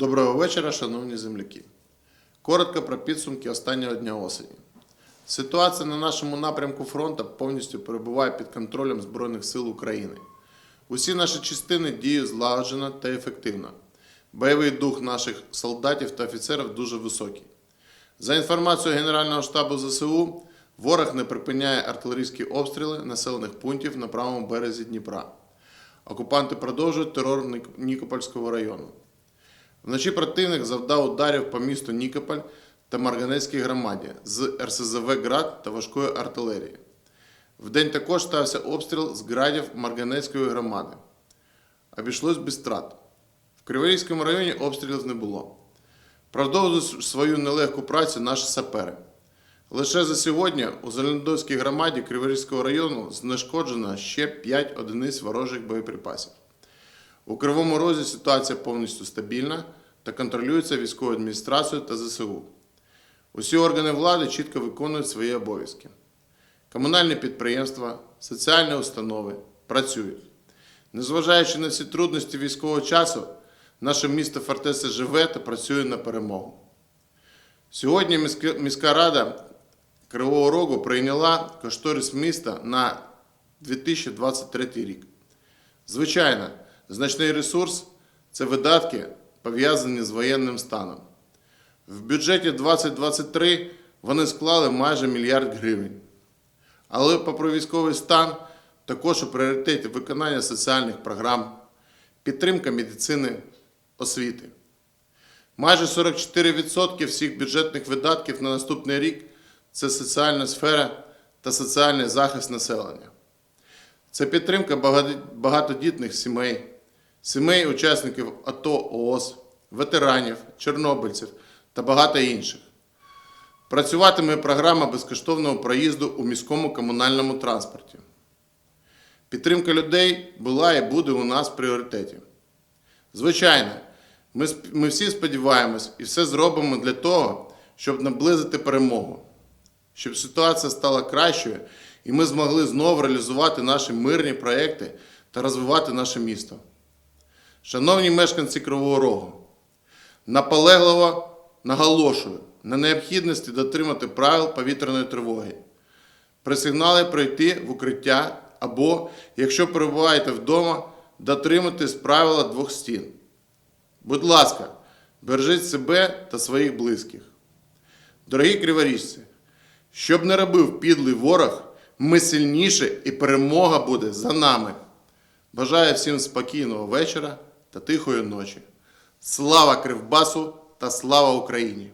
Доброго вечора, шановні земляки. Коротко про підсумки останнього дня осені. Ситуація на нашому напрямку фронту повністю перебуває під контролем Збройних сил України. Усі наші частини діють злагоджено та ефективно. Бойовий дух наших солдатів та офіцерів дуже високий. За інформацією Генерального штабу ЗСУ, ворог не припиняє артилерійські обстріли населених пунктів на правому березі Дніпра. Окупанти продовжують терор Нікопольського району. Вночі противник завдав ударів по місту Нікополь та Марганецькій громаді з РСЗВ «Град» та важкої артилерії. Вдень також стався обстріл з градів Марганецької громади. Обійшлось без втрат. В Криворізькому районі обстрілів не було. Продовжують свою нелегку працю наші сапери. Лише за сьогодні у Зеленодольській громаді Криворізького району знешкоджено ще 5 одиниць ворожих боєприпасів. У Кривому Розі ситуація повністю стабільна та контролюється військовою адміністрацією та ЗСУ. Усі органи влади чітко виконують свої обов'язки. Комунальні підприємства, соціальні установи працюють. Незважаючи на всі трудності військового часу, наше місто Фортеса живе та працює на перемогу. Сьогодні міська рада Кривого Рогу прийняла кошторис міста на 2023 рік. Звичайно, значний ресурс це видатки, пов'язані з воєнним станом. В бюджеті 2023 вони склали майже мільярд гривень. Але попри військовий стан, також у пріоритеті виконання соціальних програм, підтримка медицини, освіти. Майже 44% всіх бюджетних видатків на наступний рік це соціальна сфера та соціальний захист населення. Це підтримка багатодітних сімей, сімей учасників АТО ООС, ветеранів, чорнобильців та багато інших. Працюватиме програма безкоштовного проїзду у міському комунальному транспорті. Підтримка людей була і буде у нас в пріоритеті. Звичайно, ми, ми всі сподіваємось і все зробимо для того, щоб наблизити перемогу, щоб ситуація стала кращою і ми змогли знову реалізувати наші мирні проекти та розвивати наше місто. Шановні мешканці Кривого Рогу, наполегливо наголошую на необхідності дотримати правил повітряної тривоги. При сигналі пройти в укриття або, якщо перебуваєте вдома, дотриматись правила двох стін. Будь ласка, бережіть себе та своїх близьких. Дорогі криворіжці, щоб не робив підлий ворог, ми сильніше і перемога буде за нами. Бажаю всім спокійного вечора та тихої ночі. Слава Кривбасу та слава Україні!